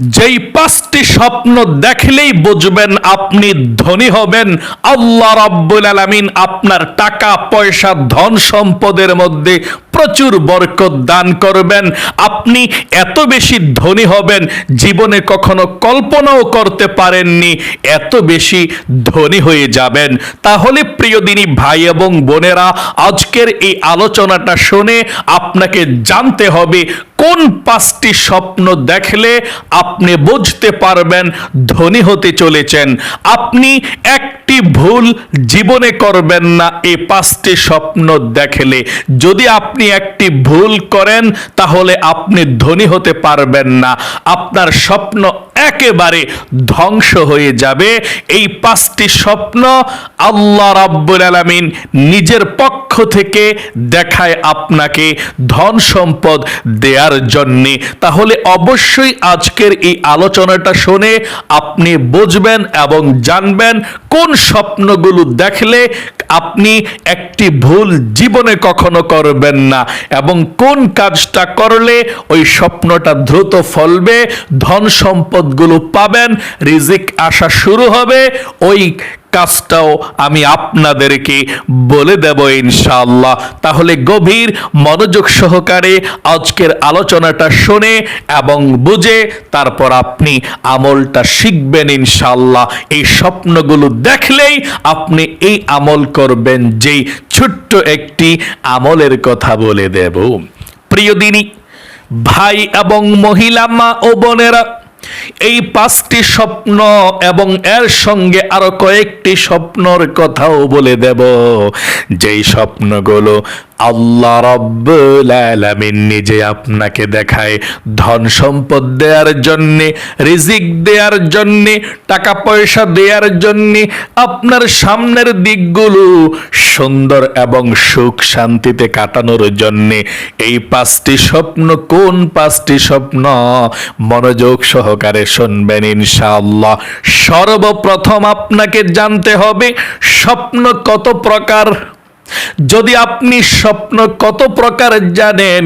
যেই পাঁচটি স্বপ্ন দেখলেই বুঝবেন আপনি ধনী হবেন। আল্লাহ রাব্বুল আলামিন আপনার টাকা, পয়সা, ধন সম্পদের মধ্যে প্রচুর বরকত দান করবেন। আপনি এত বেশি ধনী হবেন, জীবনে কখনো কল্পনাও করতে পারেননি, এত বেশি ধনী হয়ে যাবেন। তাহলে প্রিয় দিনী ভাই এবং বোনেরা, আজকের এই আলোচনাটা শুনে আপনাকে জানতে হবে, কোন পাঁচটি স্বপ্ন দেখলে আপনি বুঝতে পারবেন ধনী হতে চলেছেন। আপনি একটি ভুল জীবনে করবেন না, এই পাঁচটি স্বপ্ন দেখলে। যদি আপনি একটি ভুল করেন তাহলে আপনি ধনী হতে পারবেন না। আপনার স্বপ্ন একেবারে ধ্বংস হয়ে যাবে। এই পাঁচটি স্বপ্ন আল্লাহ রাব্বুল আলামিন নিজের পক্ষ থেকে দেখায় আপনাকে ধন সম্পদ দেওয়ার জন্যে। তাহলে অবশ্যই আজকের এই আলোচনাটা শুনে আপনি বুঝবেন এবং জানবেন কোন স্বপ্নগুলো দেখলে আপনি একটি ভুল জীবনে কখনো করবেন না এবং কোন কাজটা করলে ওই স্বপ্নটা দ্রুত ফলবে, ধন সম্পদগুলো পাবেন, রিজিক আসা শুরু হবে, ওই কাজটাও আমি আপনাদেরকে বলে দেব ইনশাআল্লাহ। তাহলে গভীর মনোযোগ সহকারে আজকের আলোচনাটা শুনে এবং বুঝে তারপর আপনি আমলটা শিখবেন ইনশাআল্লাহ। এই স্বপ্নগুলো দেখলেই আপনি এই আমল করবেন, যেই ছোট্ট একটি আমলের কথা বলে দেব। প্রিয় দিনী, ভাই এবং মহিলা, মা ও বোনেরা এই পাঁচটি স্বপ্ন এবং এর সঙ্গে আরও কয়েকটি স্বপ্নর কথাও বলে দেব। যেই স্বপ্নগুলো আল্লাহ রব্বুল আলামিন নিজে আপনাকে দেখায় ধন সম্পদ দেওয়ার জন্যে, রিজিক দেওয়ার জন্যে, টাকা পয়সা দেওয়ার জন্যে, আপনার সামনের দিকগুলো সুন্দর এবং সুখ শান্তিতে কাটানোর জন্যে। এই পাঁচটি স্বপ্ন কোন পাঁচটি স্বপ্ন? মনোযোগ সহকারে শুনবেন ইনশাআল্লাহ। সর্বপ্রথম আপনাকে জানতে হবে, স্বপ্ন কত প্রকার? যদি আপনি স্বপ্ন কত প্রকার জানেন,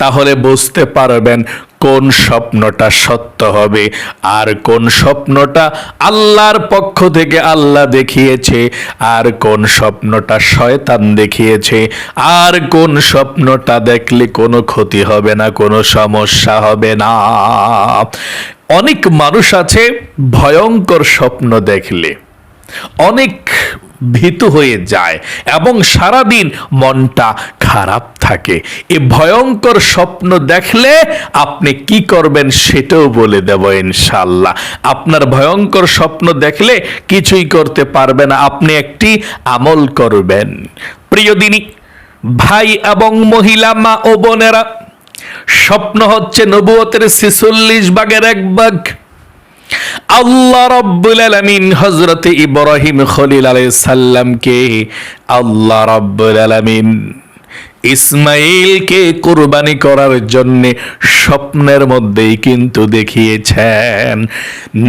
তাহলে বুঝতে পারবেন কোন স্বপ্নটা সত্য হবে আর কোন স্বপ্নটা আল্লাহর পক্ষ থেকে আল্লাহ দেখিয়েছে আর কোন স্বপ্নটা শয়তান দেখিয়েছে আর কোন স্বপ্নটা দেখলে কোনো ক্ষতি হবে না, কোনো সমস্যা হবে না। অনেক মানুষ আছে ভয়ঙ্কর স্বপ্ন দেখলে। অনেক ভীতু হয়ে যায় এবং সারাদিন মনটা খারাপ থাকে। এ ভয়ঙ্কর স্বপ্ন দেখলে আপনি কি করবেন সেটাও বলে দেব ইনশাল্লাহ আপনার ভয়ঙ্কর স্বপ্ন দেখলে কিছুই করতে পারবে না, আপনি একটি আমল করবেন। প্রিয় দিনী, ভাই এবং মহিলা, মা ও বোনেরা, স্বপ্ন হচ্ছে নবুয়তের ছিচল্লিশ ভাগের এক ভাগ। আল্লাহ রব্বুল আলামিন হযরতে ইব্রাহিম খলিল আলাইহিস সালামকে আল্লাহ রব্বুল আলামিন ইসমাইলকে কুরবানি করার জন্য স্বপ্নের মধ্যেই কিন্তু দেখিয়েছেন।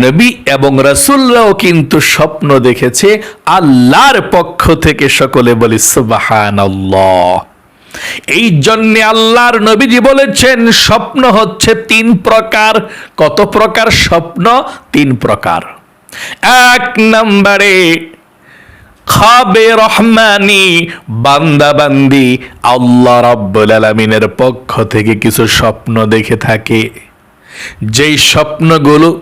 নবী এবং রাসূলরাও কিন্তু স্বপ্ন দেখেছে আল্লাহর পক্ষ থেকে সকলে বলি সুবহানাল্লাহ। এই জন্যে আল্লাহর নবীজি বলেছেন, স্বপ্ন হচ্ছে তিন প্রকার। কত প্রকার স্বপ্ন? তিন প্রকার। এক নম্বরে, খাবে রহমানি বান্দা বান্দি আল্লাহ রাব্বুল আলামিনের পক্ষ থেকে কিছু স্বপ্ন দেখে থাকে। যেই স্বপ্নগুলো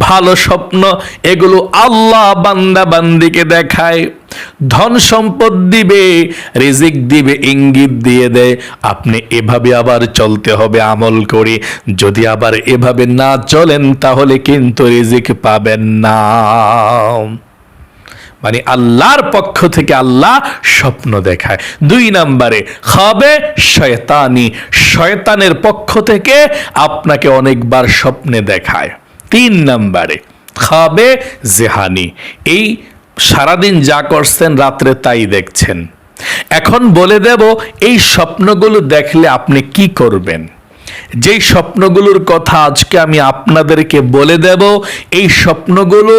ভালো স্বপ্ন, এগুলো আল্লাহ বান্দা বান্দিকে দেখায়। ধন সম্পদ দিবে, রিজিক দিবে, ইঙ্গিত দিয়ে দেয়। আপনি এভাবে আবার চলতে হবে আমল করে। যদি আবার এভাবে না চলেন, তাহলে কিন্তু রিজিক পাবেন না। মানে আল্লাহর পক্ষ থেকে আল্লাহ স্বপ্ন দেখায়। দুই নম্বরে, খাবে শয়তানি। শয়তানের পক্ষ থেকে আপনাকে অনেকবার স্বপ্নে দেখায়। তিন নম্বরে, খাবে জেহানি। এই সারাদিন যা করছেন, রাত্রে তাই দেখছেন। এখন বলে দেব, এই স্বপ্নগুলো দেখলে আপনি কি করবেন? যেই স্বপ্নগুলোর কথা আজকে আমি আপনাদেরকে বলে দেব, এই স্বপ্নগুলো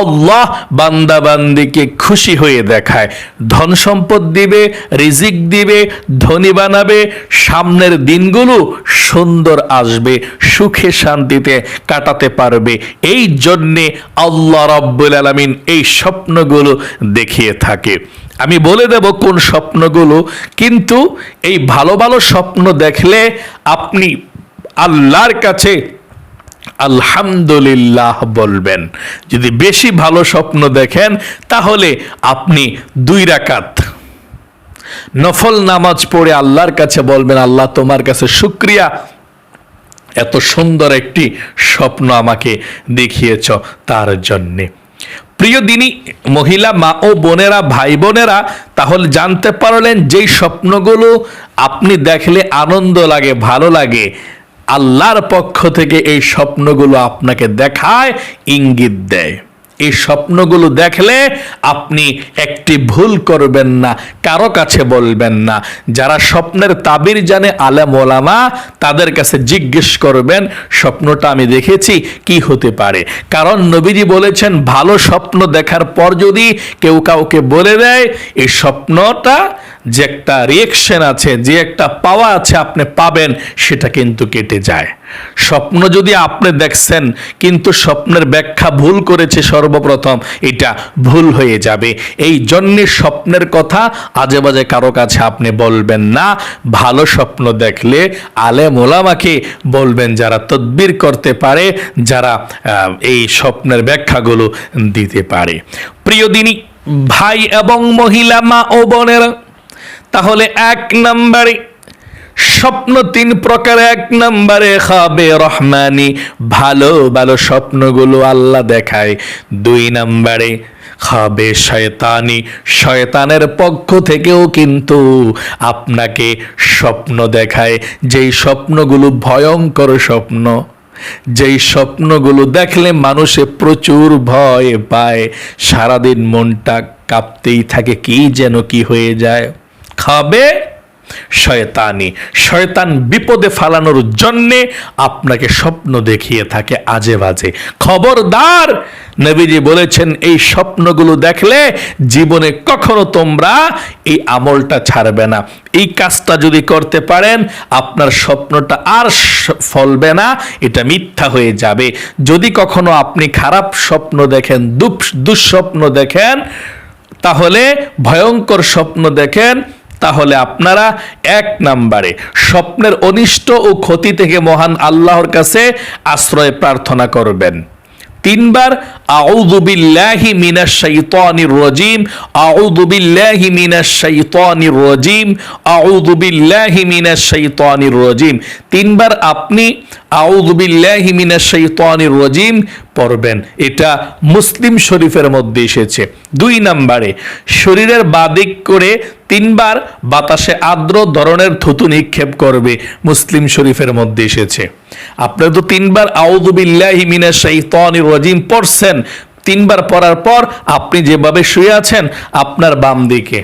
আল্লাহ বান্দাবান্দিকে খুশি হয়ে দেখায়। ধন সম্পদ দিবে, রিজিক দিবে, ধনী বানাবে, সামনের দিনগুলো সুন্দর আসবে, সুখে শান্তিতে কাটাতে পারবে। এই জন্যে আল্লাহ রাব্বুল আলামিন এই স্বপ্নগুলো দেখিয়ে থাকে। আমি বলে দেব কোন স্বপ্নগুলো, কিন্তু এই ভালো ভালো স্বপ্ন দেখলে আপনি আল্লাহর কাছে আলহামদুলিল্লাহ বলবেন। যদি বেশি ভালো স্বপ্ন দেখেন, তাহলে আপনি দুই রাকাত নফল নামাজ পড়ে আল্লাহর কাছে বলবেন, আল্লাহ, তোমার কাছে শুক্রিয়া। এত সুন্দর একটি স্বপ্ন আমাকে দেখিয়েছ তার জন্যে। প্রিয় দিনী, মহিলা, মা ও বোনেরা, ভাই বোনেরা, তাহলে জানতে পারলেন, যেই স্বপ্নগুলো আপনি দেখলে আনন্দ লাগে, ভালো লাগে আল্লাহর পক্ষ থেকে এই স্বপ্নগুলো আপনাকে দেখায়, ইঙ্গিত দেয়। এই স্বপ্নগুলো দেখলে আপনি একটি ভুল করবেন না, কারও কাছে বলবেন না। যারা স্বপ্নের তাবির জানে, আলেম ওলামা, তাদের কাছে জিজ্ঞেস করবেন, স্বপ্নটা আমি দেখেছি, কি হতে পারে? কারণ নবীজি বলেছেন, ভালো স্বপ্ন দেখার পর যদি কেউ কাউকে বলে দেয়, এই স্বপ্নটা যে একটা রিয়েকশন আছে, যে একটা পাওয়া আছে আপনি পাবেন, সেটা কিন্তু কেটে যায়। স্বপ্ন যদি আপনি দেখছেন, কিন্তু স্বপ্নের ব্যাখ্যা ভুল করেছে সর্বপ্রথম, এটা ভুল হয়ে যাবে। এই জন্যে স্বপ্নের কথা আজে বাজে কারও কাছে আপনি বলবেন না। ভালো স্বপ্ন দেখলে আলে মোলামাকে বলবেন যারা তদবির করতে পারে, যারা এই স্বপ্নের ব্যাখ্যাগুলো দিতে পারে। প্রিয় দিনী, ভাই এবং মহিলা, মা ও বোনেরা তাহলে এক নম্বরে, স্বপ্ন তিন প্রকার, এক নম্বরে খাবে রহমানি, ভালো ভালো স্বপ্নগুলো আল্লাহ দেখায়। দুই নম্বরে খাবে শয়তানি, শয়তানের পক্ষ থেকেও কিন্তু আপনাকে স্বপ্ন দেখায়। যেই স্বপ্নগুলো ভয়ঙ্কর স্বপ্ন, যেই স্বপ্নগুলো দেখলে মানুষে প্রচুর ভয় পায়। সারাদিন মনটা কাঁপতেই থাকে, কি যেন কি হয়ে যায়। খাবে? শয়তানি। শয়তান বিপদে ফালানোর জন্যে আপনাকে স্বপ্ন দেখিয়ে থাকে আজে বাজে। খবরদার, নবীজি বলেছেন, এই স্বপ্নগুলো দেখলে জীবনে কখনো তোমরা এই আমলটা ছাড়বে না। এই কাজটা যদি করতে পারেন, আপনার স্বপ্নটা আর ফলবে না, এটা মিথ্যা হয়ে যাবে। যদি কখনো আপনি খারাপ স্বপ্ন দেখেন দুঃস্বপ্ন দেখেন, তাহলে ভয়ঙ্কর স্বপ্ন দেখেন তাহলে আপনারা এক নম্বরে স্বপ্নের অনিষ্ট ও ক্ষতি থেকে মহান আল্লাহর কাছে আশ্রয় প্রার্থনা করবেন। তিনবার, আউযু বিল্লাহি মিনাশ শাইতানির রাজিম আউযু বিল্লাহি মিনাশ শাইতানির রাজিম আউযু বিল্লাহি মিনাশ শাইতানির রাজিম তিনবার আপনি আউযু বিল্লাহি মিনাশ শাইতানির রাজিম পড়বেন। এটা মুসলিম শরীফের মধ্যে এসেছে। দুই নম্বরে, শরীরের বাদিক করে তিনবার বাতাসে আর্দ্র ধরনের থুতু নিক্ষেপ করবে মুসলিম শরীফের মধ্যে এসেছে। আপনারা তো তিনবার আউদুবিল্লাহি মিনাশ শাইতানির রাজিম পড়ছেন। তিনবার পড়ার পর আপনি যেভাবে শুয়ে আছেন আপনার বাম দিকে।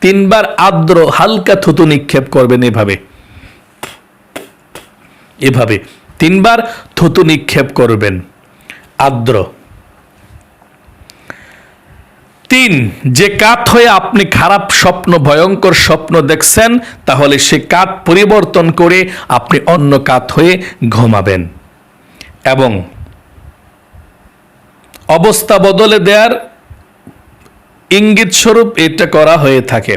তিনবার আর্দ্র হালকা থুতু নিক্ষেপ করবেন এভাবে। এভাবে তিনবার থুতু নিক্ষেপ করবেন। আর্দ্র তিন, যে কাত হয়ে আপনি খারাপ স্বপ্ন, ভয়ঙ্কর স্বপ্ন দেখছেন, তাহলে সে কাত পরিবর্তন করে আপনি অন্য কাত হয়ে ঘুমাবেন। এবং অবস্থা বদলে দেওয়ার ইঙ্গিত স্বরূপ এটা করা হয়ে থাকে।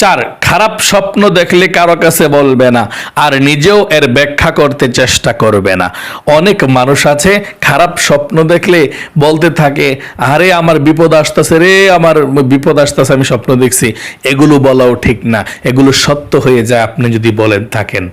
চার খারাপ স্বপ্ন দেখলে কারও কাছে বলবে না, আর নিজেও এর ব্যাখ্যা করতে চেষ্টা করবে না। অনেক মানুষ আছে খারাপ স্বপ্ন দেখলে বলতে থাকে, আরে আমার বিপদ আসতেছে রে, আমার বিপদ আসতেছে, আমি স্বপ্ন দেখছি। এগুলো বলাও ঠিক না। এগুলো সত্য হয়ে যায় আপনি যদি বলেন থাকেন।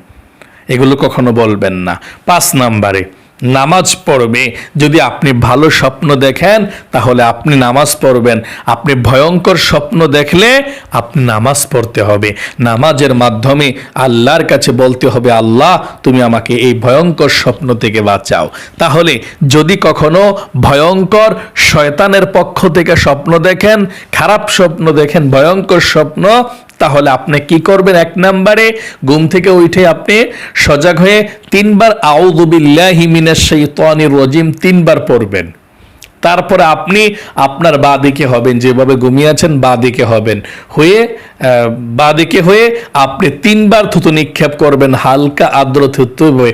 এগুলো কখনো বলবেন না। পাঁচ নাম্বারে নামাজ পড়বে। যদি আপনি ভালো স্বপ্ন দেখেন, তাহলে আপনি নামাজ পড়বেন। আপনি ভয়ঙ্কর স্বপ্ন দেখলে আপনি নামাজ পড়তে হবে। নামাজের মাধ্যমে আল্লাহর কাছে বলতে হবে, আল্লাহ, তুমি আমাকে এই ভয়ঙ্কর স্বপ্ন থেকে বাঁচাও। তাহলে যদি কখনো ভয়ঙ্কর শয়তানের পক্ষ থেকে স্বপ্ন দেখেন, খারাপ স্বপ্ন দেখেন, ভয়ঙ্কর স্বপ্ন তাহলে আপনি কি করবেন? এক নম্বরে ঘুম থেকে উঠে আপনি সজাগ হয়ে তিনবার শাইতানির রাজিম তিনবার পড়বেন। তারপরে আপনি আপনার বা দিকে হবেন যেভাবে ঘুমিয়ে আছেন বা দিকে হবেন। হয়ে আহ, বা দিকে হয়ে আপনি তিনবার থুতু নিক্ষেপ করবেন হালকা আর্দ্র থুতু হয়ে।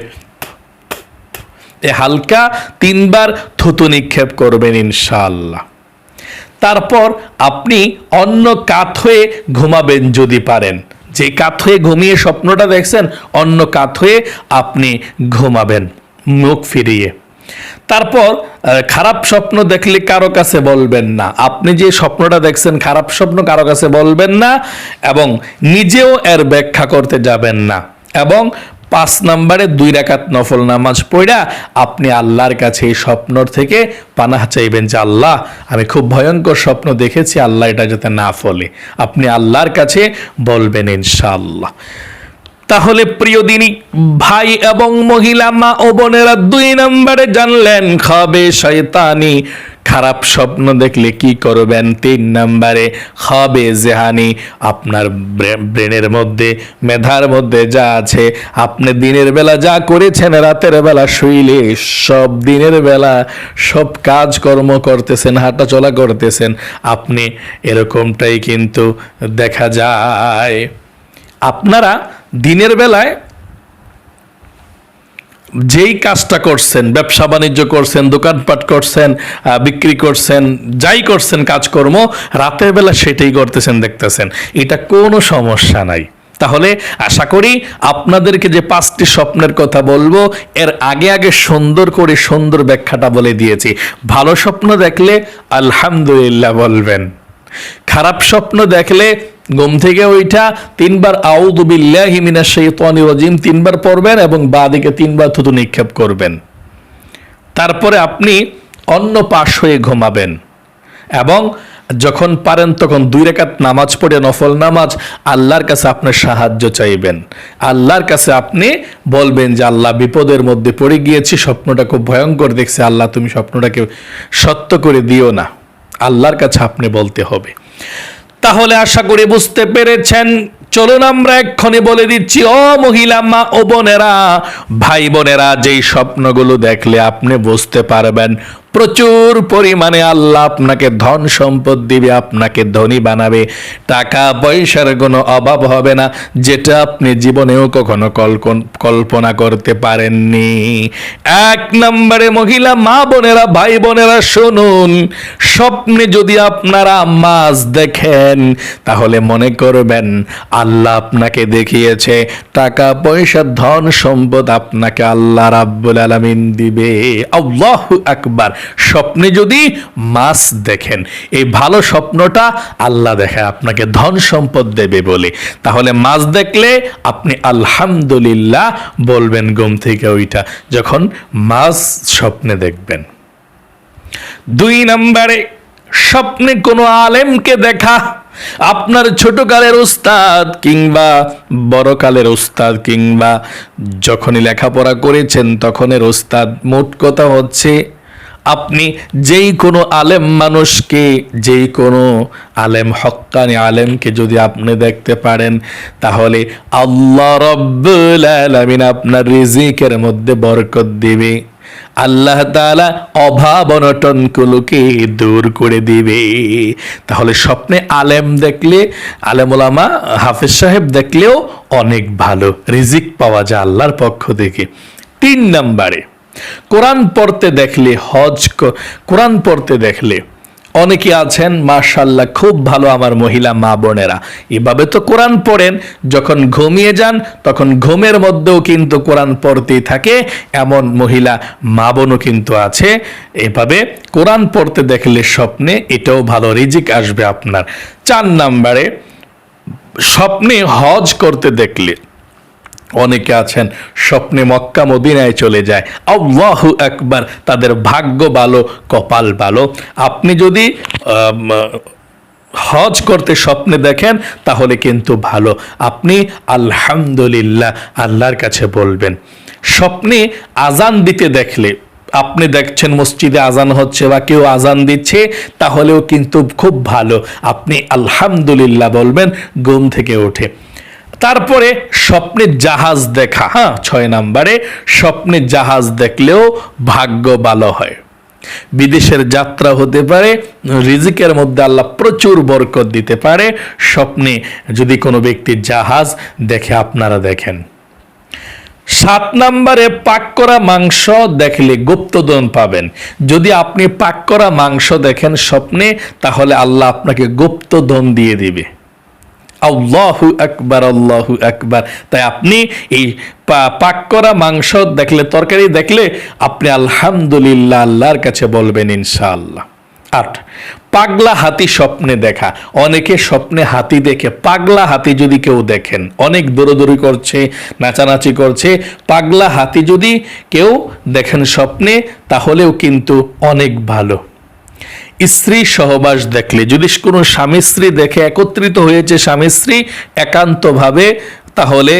হালকা তিনবার থুতু নিক্ষেপ করবেন ইনশাআল্লাহ। তারপর আপনি অন্য কাত হয়ে ঘুমাবেন যদি পারেন। যে কাত হয়ে ঘুমিয়ে স্বপ্নটা দেখছেন, অন্য কাত হয়ে আপনি ঘুমাবেন, মুখ ফিরিয়ে। তারপর খারাপ স্বপ্ন দেখলে কারও কাছে বলবেন না। আপনি যে স্বপ্নটা দেখছেন, খারাপ স্বপ্ন কারও কাছে বলবেন না এবং নিজেও এর ব্যাখ্যা করতে যাবেন না। এবং পাঁচ নম্বরে দুই রাকাত নফল নামাজ পড়া, আপনি আল্লাহর কাছে এই স্বপ্নর থেকে পানাহ চাইবেন যে, আল্লাহ, আমি খুব ভয়ঙ্কর স্বপ্ন দেখেছি, আল্লাহ এটা যাতে না ফলে। আপনি আল্লাহর কাছে বলবেন, ইনশাআল্লাহ। তাহলে প্রিয় দিনী, ভাই এবং মহিলা, মা ও বোনেরা দুই নম্বরে জানলেন, খাবে শয়তানি। খারাপ স্বপ্ন দেখলে কি করবেন? তিন নম্বরে, খাবে জেহানি। আপনার ব্রে- ব্রেনের মধ্যে, মেধার মধ্যে যা আছে, আপনি দিনের বেলা যা করেছেন, রাতের বেলা শুইলে সব দিনের বেলা সব কাজকর্ম করতেছেন হাঁটা চলা করতেছেন। আপনি এরকমটাই কিন্তু দেখা যায়। আপনারা দিনের বেলায় যেই কাজটা করছেন, ব্যবসা বাণিজ্য করছেন, দোকানপাট করছেন বিক্রি করছেন, যাই করছেন কাজকর্ম, রাতের বেলা সেটাই করতেছেন, দেখতেছেন। এটা কোনো সমস্যা নাই। তাহলে আশা করি আপনাদেরকে যে পাঁচটি স্বপ্নের কথা বলব, এর আগে আগে সুন্দর করে সুন্দর ব্যাখ্যাটা বলে দিয়েছি। ভালো স্বপ্ন দেখলে আলহামদুলিল্লাহ বলবেন। খারাপ স্বপ্ন দেখলে ঘুম থেকে ওইটা তিনবার আউযু বিল্লাহি মিনাশ শাইতানির রাজিম তিনবার পড়বেন এবং বাদিকে তিনবার থুতু নিক্ষেপ করবেন। তারপরে আপনি অন্য পাশ হয়ে ঘুমাবেন এবং যখন পারেন তখন দুই রেখাত নামাজ পড়ে নফল নামাজ আল্লাহর কাছে আপনার সাহায্য চাইবেন। আল্লাহর কাছে আপনি বলবেন যে, আল্লাহ, বিপদের মধ্যে পড়ে গিয়েছি, স্বপ্নটা খুব ভয়ঙ্কর দেখছে। আল্লাহ, তুমি স্বপ্নটাকে সত্য করে দিও না। আল্লাহর কাছে আপনি বলতে হবে। তাহলে আশা করি বুঝতে পেরেছেন। চলুন আমরা এক্ষণে বলে দিচ্ছি, ও মহিলা মা ও বোনেরা, ভাই বোনেরা, যেই স্বপ্নগুলো দেখলে আপনি বুঝতে পারবেন প্রচুর পরিমাণে আল্লাহ আপনাকে ধন সম্পদ দিবে, আপনাকে ধনী বানাবে। টাকা পয়সার কোনো অভাব হবে না, যেটা আপনি জীবনেও কখনো কল্পন- করতে পারেননি। এক নম্বরে মহিলা, মা বোনেরা, ভাই বোনেরা, শুনুন, স্বপ্নে যদি আপনারা মাছ দেখেন, তাহলে মনে করবেন আল্লাহ আপনাকে দেখিয়েছে। টাকা পয়সা, ধন সম্পদ আপনাকে আল্লাহ রাব্বুল আলামিন দিবে। আল্লাহু আকবার। স্বপ্নে যদি মাছ দেখেন, এই ভালো স্বপ্নটা আল্লাহ দেখায় আপনাকে ধন সম্পদ দেবে বলে। তাহলে মাছ দেখলে আপনি আলহামদুলিল্লাহ বলবেন ঘুম থেকে ওইটা যখন মাছ স্বপ্নে দেখবেন। দুই নম্বরে, স্বপ্নে কোনো আলেমকে দেখা, আপনার ছোটকালের উস্তাদ কিংবা বড়কালের উস্তাদ কিংবা যখনই লেখাপড়া করেছেন তখনের উস্তাদ। মোট কথা হচ্ছে আপনি যেই কোনো আলেম মানুষকে, যেই কোনো আলেম, হক্কানি আলেমকে যদি আপনি দেখতে পারেন, তাহলে আল্লাহ রব্বুল আলামিন আপনার রিজিকের মধ্যে বরকত দিবে। আল্লাহ তাআলা অভাব অনটনগুলোকে দূর করে দিবে। তাহলে স্বপ্নে আলেম দেখলে আলেম ওলামা হাফেজ সাহেব দেখলেও অনেক ভালো। রিজিক পাওয়া যায় আল্লাহর পক্ষ থেকে। তিন নম্বরে কোরআন পড়তে দেখলে হজ কোরআন পড়তে দেখলে অনেকে আছেন মাশাল্লাহ খুব ভালো আমার মহিলা, মা বোনেরা। এভাবে তো কোরআন পড়েন, যখন ঘুমিয়ে যান, তখন ঘুমের মধ্যেও কিন্তু কোরআন পড়তেই থাকে। এমন মহিলা, মা বোনও কিন্তু আছে। এভাবে কোরআন পড়তে দেখলে স্বপ্নে, এটাও ভালো রিজিক আসবে আপনার। চার নাম্বারে, স্বপ্নে হজ করতে দেখলে অনেকে আছেন, স্বপ্নে মক্কা মদিনায় চলে যায়। আল্লাহু একবার তাদের ভাগ্য ভালো, কপাল ভালো। আপনি যদি হজ করতে স্বপ্নে দেখেন, তাহলে কিন্তু ভালো। আপনি আলহামদুলিল্লাহ, আল্লাহর কাছে বলবেন। স্বপ্নে আজান দিতে দেখলে, আপনি দেখছেন মসজিদে আজান হচ্ছে বা কেউ আজান দিচ্ছে, তাহলেও কিন্তু খুব ভালো। আপনি আলহামদুলিল্লাহ বলবেন, ঘুম থেকে উঠে। তারপরে স্বপ্নে জাহাজ দেখা। হ্যাঁ ছয় নাম্বারে স্বপ্নে জাহাজ দেখলেও ভাগ্য ভালো হয়। বিদেশের যাত্রা হতে পারে, রিজিকের মধ্যে আল্লাহ প্রচুর বরকত দিতে পারে। স্বপ্নে যদি কোনো ব্যক্তি জাহাজ দেখে, আপনারা দেখেন। সাত নম্বরে পাক করা মাংস দেখলে গুপ্তধন পাবেন। যদি আপনি পাক করা মাংস দেখেন স্বপ্নে, তাহলে আল্লাহ আপনাকে গুপ্তধন দিয়ে দিবে। আল্লাহু আকবার আল্লাহু আকবার। তাই আপনি এই পাক করা মাংস দেখলে, তরকারি দেখলে আপনি আলহামদুলিল্লাহ আল্লাহর কাছে বলবেন ইনশাআল্লাহ। আট পাগলা হাতি স্বপ্নে দেখা। অনেকে স্বপ্নে হাতি দেখে, পাগলা হাতি যদি কেউ দেখেন, অনেক দৌড়দৌড়ি করছে, নাচানাচি করছে, পাগলা হাতি যদি কেউ দেখেন স্বপ্নে, তাহলেও কিন্তু অনেক ভালো। স্ত্রী সহবাস দেখলে, যদি কোনো স্বামী স্ত্রী দেখে একত্রিত হয়েছে স্বামী স্ত্রী একান্তভাবে, তাহলে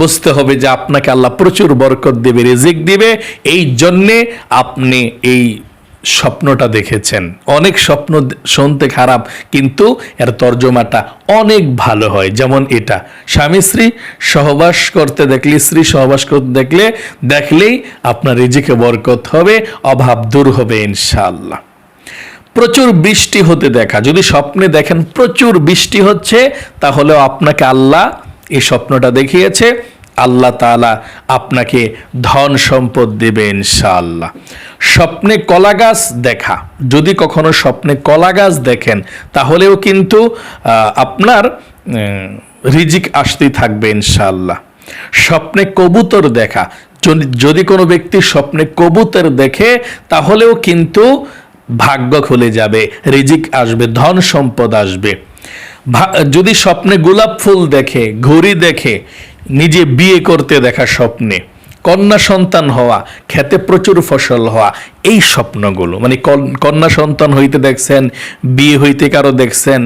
বুঝতে হবে যে আপনাকে আল্লাহ প্রচুর বরকত দেবে, রেজিক দিবে। এই জন্যে আপনি এই স্বপ্নটা দেখেছেন। অনেক স্বপ্ন শুনতে খারাপ, কিন্তু এর তর্জমাটা অনেক ভালো হয়। যেমন এটা, স্বামী স্ত্রী সহবাস করতে দেখলে, স্ত্রী সহবাস করতে দেখলে, দেখলেই আপনার রিজিকে বরকত হবে, অভাব দূর হবে ইনশাআল্লাহ। প্রচুর বৃষ্টি হতে দেখা। যদি স্বপ্নে দেখেন প্রচুর বৃষ্টি হচ্ছে, তাহলেও আপনাকে আল্লাহ এই স্বপ্নটা দেখিয়েছে। আল্লাহ তাআলা আপনাকে ধন সম্পদ দেবে ইনশাআল্লাহ। স্বপ্নে কলা গাছ দেখা। যদি কখনো স্বপ্নে কলা গাছ দেখেন, তাহলেও কিন্তু আপনার রিজিক আসতেই থাকবে ইনশাআল্লাহ। স্বপ্নে কবুতর দেখা। যদি কোনো ব্যক্তি স্বপ্নে কবুতর দেখে, তাহলেও কিন্তু ভাগ্য খুলে যাবে, রিজিক আসবে, ধন সম্পদ আসবে। যদি স্বপ্নে গোলাপ ফুল দেখে, ঘড়ি দেখে, নিজে বিয়ে করতে দেখা স্বপ্নে। কন্যা সন্তান হওয়া, খেতে প্রচুর ফসল হওয়া, এই স্বপ্নগুলো। মানে কন্যা সন্তান হইতে দেখছেন, বিয়ে হইতে কারও দেখছেন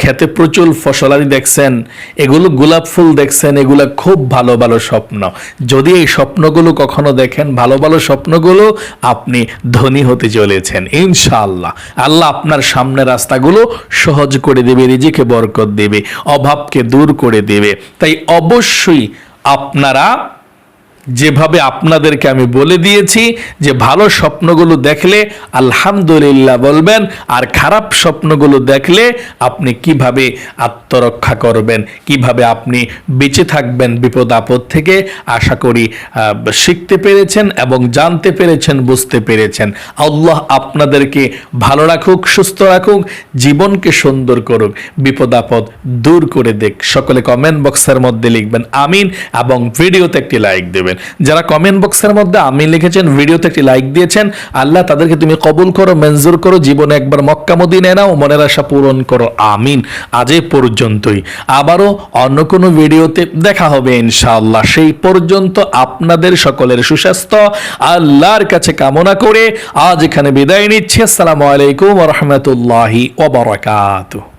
খেতে প্রচুর ফসলাদি দেখছেন, এগুলো গোলাপ ফুল দেখছেন, এগুলো খুব ভালো ভালো স্বপ্ন। যদি এই স্বপ্নগুলো কখনো দেখেন, ভালো ভালো স্বপ্নগুলো আপনি ধনী হতে চলেছেন, ইনশাআল্লাহ। আল্লাহ আপনার সামনে রাস্তাগুলো সহজ করে দেবে, রিজিকে বরকত দেবে, অভাবকে দূর করে দেবে। তাই অবশ্যই আপনারা যেভাবে আপনাদেরকে আমি বলে দিয়েছি, যে ভালো স্বপ্নগুলো দেখলে আলহামদুলিল্লাহ বলবেন, আর খারাপ স্বপ্নগুলো দেখলে আপনি কীভাবে আত্মরক্ষা করবেন, কীভাবে আপনি বেঁচে থাকবেন বিপদ আপদ থেকে, আশা করি শিখতে পেরেছেন এবং জানতে পেরেছেন, বুঝতে পেরেছেন। আল্লাহ আপনাদেরকে ভালো রাখুক, সুস্থ রাখুক, জীবনকে সুন্দর করুক, বিপদ আপদ দূর করে দেখ সকলে কমেন্ট বক্সের মধ্যে লিখবেন, আমিন, এবং ভিডিওতে একটি লাইক দেবেন। যারা কমেন্ট বক্সের মধ্যে আমিন লিখেছেন, ভিডিওতে একটি লাইক দিয়েছেন, আল্লাহ তাদেরকে তুমি কবুল করো, মঞ্জুর করো, জীবনে একবার মক্কা মদিনায় নাও, মনের আশা পূরণ করো, আমিন। আজ পর্যন্তই। আবারও অন্য কোনো ভিডিওতে দেখা হবে ইনশাআল্লাহ। সেই পর্যন্ত আপনাদের সকলের সুস্বাস্থ্য, আল্লাহর কাছে কামনা করে আজ এখানে বিদায় নিচ্ছি। আসসালামু আলাইকুম রহমতুল্লাহি ওবরাকাতুহ